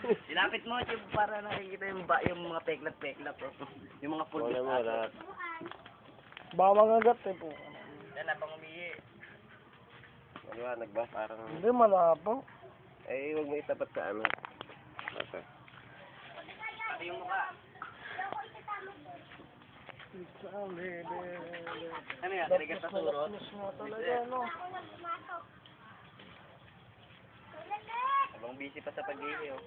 Ilapit mo, Chib, para nakikita yung, ba, yung mga peklat-peklat. Oh. Yung mga Wala pulbit mo, lahat. Baka magagat eh po. Yan, habang umihi. Maliwanag ba? Parang... Hindi, malabo. Eh, huwag mo itapat sa ano. Okay. Pati yung mukha. Ano yan, talaga sa surot? Talaga, no? Habang busy pa sa pag-ihi, oh.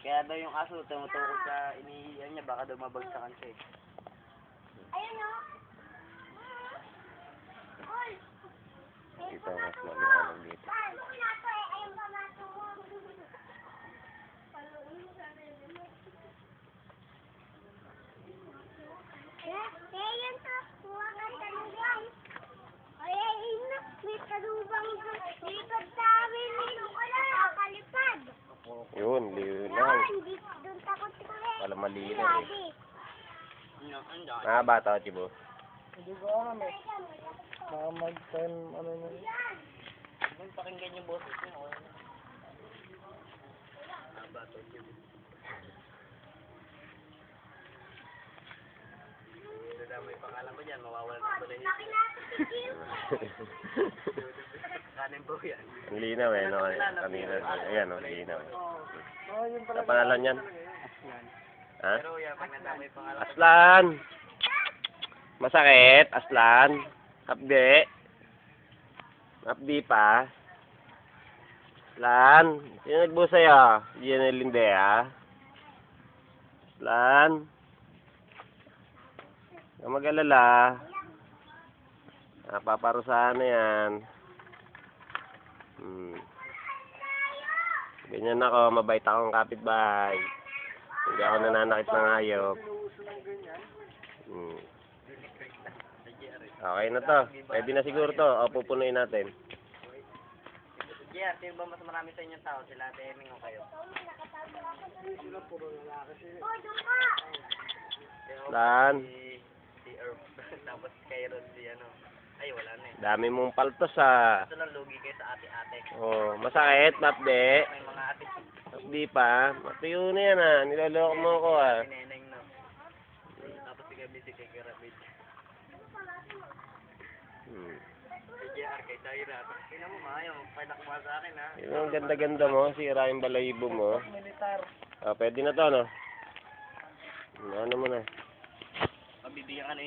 Kaya daw yung aso tumutukod sa iniiyan niya, baka daw mabagsakan siya eh. Kita mas maliwanag dito. Yun, liwanag. Wala malinaw eh. Ah, bata, Chibo. Hindi ko alam eh. Baka mag-time, ano na. Kung pakinggan yung boses niya, na. Ah, bato, Chib. Dadamay pangalan ko dyan, mawawala ng kulay niya. Po yan. Ang linaw eh, no? Kanina, ayan, no? Linaw. Ah, yun Sa talaga. pangalan yan? Ha? Pero yan, pag nadamay pangalan Aslan! Masakit, Aslan. Hapdi. Hapdi pa. Aslan. Sino nagbuo sa'yo? Diyan na Lindea. Aslan. Huwag mag-alala. Napaparusahan na yan. Hmm. Ganyan ako, mabait akong kapitbahay. Hindi ako nananakit ng hayop. Hmm. Okay na to. Pwede na siguro to. O, pupunuin natin. Yeah, sino ba mas marami sa inyong tao? Sila Ate Eming o kayo? Si Hope, Lan. Si, si Herb. Tapos kay Ron si ano. Ay, wala na eh. Dami mong paltos ah. Ito lang lugi kayo sa ate-ate. Oh, masakit, mapde. May mga ate Mapdi pa. Matuyo na yan ah. Niloloko mo ako ah. Sineneng no. Tapos si Gabi si kay Karabit. Hmm. Si JR kay Tyra. Sino mo maayo. Pwede ba sa akin ha? Yun ang ganda-ganda mo. Sira yung balayibo mo. Militar. Ah, pwede na to, no? Ano mo na. Pabibigyan ka na